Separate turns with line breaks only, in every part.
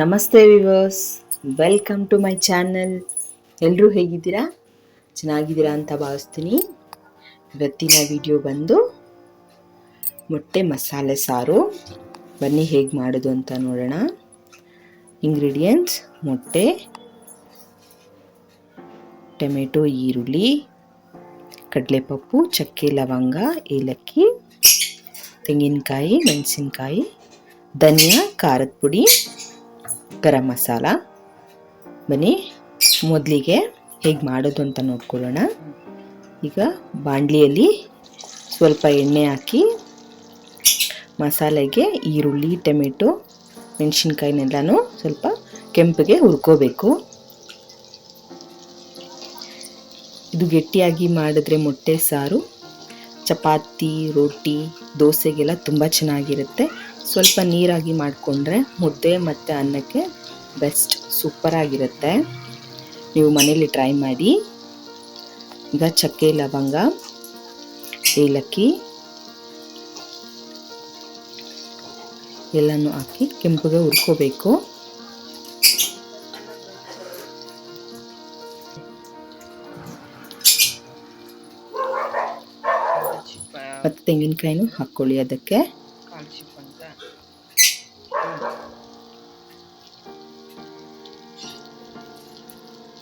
ನಮಸ್ತೆ viewers welcome to my channel ಎಲ್ಲರೂ ಹೇಗಿದ್ದೀರಾ? ಚೆನ್ನಾಗಿದ್ದೀರಾ ಅಂತ ಭಾವಿಸ್ತೀನಿ. ಇವತ್ತಿನ ವಿಡಿಯೋ ಬಂದು ಮೊಟ್ಟೆ ಮಸಾಲೆ ಸಾರು. ಬನ್ನಿ ಹೇಗೆ ಮಾಡೋದು ಅಂತ ನೋಡೋಣ. ಇಂಗ್ರೀಡಿಯೆಂಟ್ಸ್ ಮೊಟ್ಟೆ, ಟೊಮೆಟೊ, ಈರುಳ್ಳಿ, ಕಡಲೆಪಪ್ಪು, ಚಕ್ಕೆ, ಲವಂಗ, ಏಲಕ್ಕಿ, ತೆಂಗಿನಕಾಯಿ, ಮೆಣಸಿನಕಾಯಿ, ಧನಿಯಾ, ಖಾರದ ಪುಡಿ. ಗರಂ ಮಸಾಲ, ಬನ್ನಿ ಮೊದಲಿಗೆ ಹೇಗೆ ಮಾಡೋದು ಅಂತ ನೋಡ್ಕೊಳ್ಳೋಣ. ಈಗ ಬಾಣಲಿಯಲ್ಲಿ ಸ್ವಲ್ಪ ಎಣ್ಣೆ ಹಾಕಿ ಮಸಾಲೆಗೆ ಈರುಳ್ಳಿ, ಟೊಮೆಟೊ, ಮೆಣಸಿನ್ಕಾಯಿನೆಲ್ಲನೂ ಸ್ವಲ್ಪ ಕೆಂಪಿಗೆ ಹುರ್ಕೋಬೇಕು. ಇದು ಗಟ್ಟಿಯಾಗಿ ಮಾಡಿದ್ರೆ ಮೊಟ್ಟೆ ಸಾರು, ಚಪಾತಿ, ರೋಟಿ, ದೋಸೆಗೆಲ್ಲ ತುಂಬ ಚೆನ್ನಾಗಿರುತ್ತೆ. ಸ್ವಲ್ಪ ನೀರಾಗಿ ಮಾಡಿಕೊಂಡ್ರೆ ಮುದ್ದೆ ಮತ್ತು ಅನ್ನಕ್ಕೆ ಬೆಸ್ಟ್ ಸೂಪರಾಗಿರುತ್ತೆ ನೀವು ಮನೇಲಿ ಟ್ರೈ ಮಾಡಿ. ಈಗ ಚಕ್ಕೆ, ಲವಂಗ, ಏಲಕ್ಕಿ, ಎಲ್ಲನೂ ಹಾಕಿ ಕೆಂಪಗೆ ಹುರ್ಕೋಬೇಕು. ಮತ್ತು ತೆಂಗಿನಕಾಯಿನೂ ಹಾಕ್ಕೊಳ್ಳಿ ಅದಕ್ಕೆ.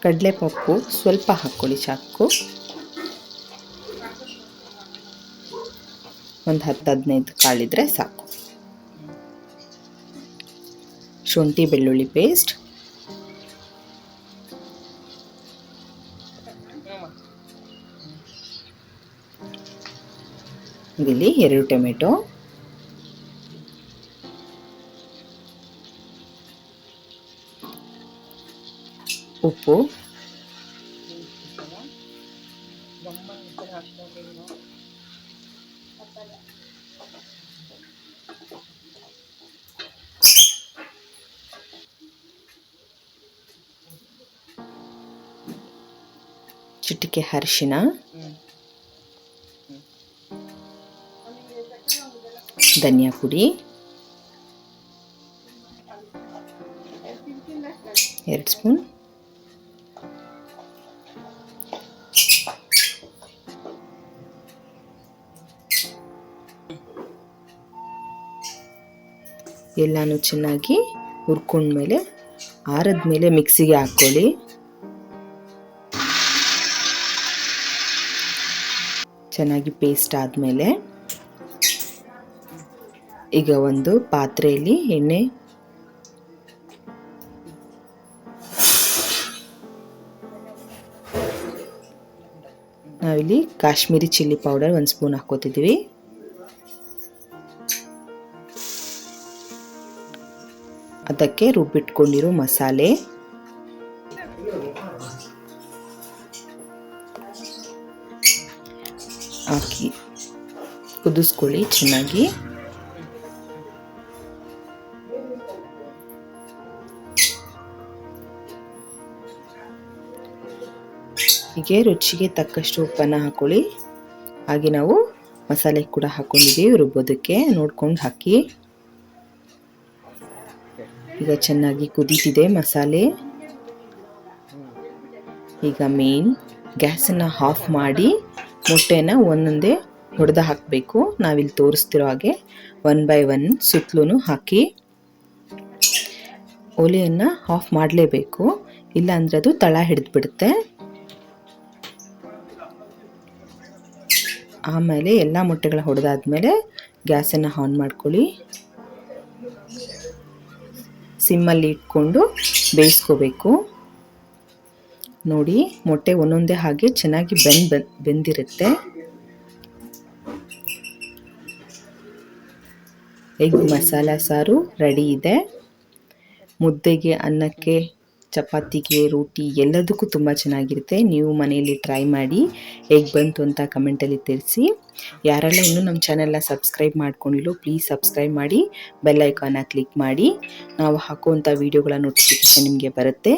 ಕಡಲೆಪಪ್ಪು ಸ್ವಲ್ಪ ಹಾಕ್ಕೊಳ್ಳಿ ಚಾಕು ಒಂದು ಹತ್ತು ಹದಿನೈದು ಕಾಳಿದ್ರೆ ಸಾಕು. ಶುಂಠಿ, ಬೆಳ್ಳುಳ್ಳಿ ಪೇಸ್ಟ್ ಇಲ್ಲಿ ಎರಡು ಟೊಮೆಟೊ. ಉಪ್ಪು. ಚಿಟಿಕೆ ಅರಿಶಿನ. ಧನಿಯಾ ಪುಡಿ. ಎರಡು ಸ್ಪೂನ್. ಎಲ್ಲಾನು ಚೆನ್ನಾಗಿ ಹುರ್ಕೊಂಡ್ಮೇಲೆ ಆರದ್ಮೇಲೆ ಮಿಕ್ಸಿಗೆ ಹಾಕ್ಕೊಳ್ಳಿ. ಚೆನ್ನಾಗಿ ಪೇಸ್ಟ್ ಆದಮೇಲೆ ಈಗ ಒಂದು ಪಾತ್ರೆಯಲ್ಲಿ ಎಣ್ಣೆ ನಾವಿಲ್ಲಿ ಕಾಶ್ಮೀರಿ ಚಿಲ್ಲಿ ಪೌಡರ್ ಒಂದು ಸ್ಪೂನ್ ಹಾಕೋತಿದ್ವಿ ಅದಕ್ಕೆ ರುಬ್ಬಿಟ್ಕೊಂಡಿರೋ ಮಸಾಲೆ. ಹಾಕಿ ಕುದಿಸ್ಕೊಳ್ಳಿ ಚೆನ್ನಾಗಿ. ಹೀಗೆ ರುಚಿಗೆ ತಕ್ಕಷ್ಟು ಉಪ್ಪನ್ನು ಹಾಕೊಳ್ಳಿ. ಹಾಗೆ ನಾವು ಮಸಾಲೆ ಕೂಡ ಹಾಕೊಂಡಿದ್ದೀವಿ, ರುಬ್ಬೋದಕ್ಕೆ ನೋಡ್ಕೊಂಡು ಹಾಕಿ. ಈಗ ಚೆನ್ನಾಗಿ ಕುದೀತಿದೆ ಮಸಾಲೆ. ಈಗ ಮೇನ್ ಗ್ಯಾಸನ್ನು ಆಫ್ ಮಾಡಿ ಮೊಟ್ಟೆನ ಒಂದೊಂದೇ ಹೊಡೆದು ಹಾಕಬೇಕು. ನಾವಿಲ್ಲಿ ತೋರಿಸ್ತಿರೋ ಹಾಗೆ ಒನ್ ಬೈ ಒನ್ ಸುತ್ತಲೂ ಹಾಕಿ ಒಲೆಯನ್ನು ಆಫ್ ಮಾಡಲೇಬೇಕು. ಇಲ್ಲಾಂದರೆ ಅದು ತಳ ಹಿಡಿದ್ಬಿಡುತ್ತೆ. ಆಮೇಲೆ ಎಲ್ಲ ಮೊಟ್ಟೆಗಳ ಹೊಡೆದಾದ್ಮೇಲೆ ಗ್ಯಾಸನ್ನು ಆನ್ ಮಾಡ್ಕೊಳ್ಳಿ. ಸಿಮ್ಮಲ್ಲಿ ಇಟ್ಕೊಂಡು ಬೇಯಿಸ್ಕೋಬೇಕು. ನೋಡಿ, ಮೊಟ್ಟೆ ಒಂದೊಂದೇ ಹಾಗೆ ಚೆನ್ನಾಗಿ ಬೆಂದ್ ಬೆಂದಿರುತ್ತೆ. ಎಗ್ ಮಸಾಲ ಸಾರು ರೆಡಿ ಇದೆ. ಮುದ್ದೆಗೆ ಅನ್ನಕ್ಕೆ ಚಪಾತಿಗೆ, ರೋಟಿ ಎಲ್ಲದಕ್ಕೂ ತುಂಬ ಚೆನ್ನಾಗಿರುತ್ತೆ. ನೀವು ಮನೆಯಲ್ಲಿ ಟ್ರೈ ಮಾಡಿ ಹೇಗೆ ಬಂತು ಅಂತ ಕಮೆಂಟಲ್ಲಿ ತಿಳಿಸಿ. ಯಾರೆಲ್ಲ ಇನ್ನೂ ನಮ್ಮ ಚಾನೆಲ್ನ ಸಬ್ಸ್ಕ್ರೈಬ್ ಮಾಡ್ಕೊಂಡಿಲ್ಲೋ ಪ್ಲೀಸ್ ಸಬ್ಸ್ಕ್ರೈಬ್ ಮಾಡಿ ಬೆಲ್ ಐಕಾನ ಕ್ಲಿಕ್ ಮಾಡಿ. ನಾವು ಹಾಕುವಂಥ ವೀಡಿಯೋಗಳ ನೋಟಿಫಿಕೇಷನ್ ನಿಮಗೆ ಬರುತ್ತೆ.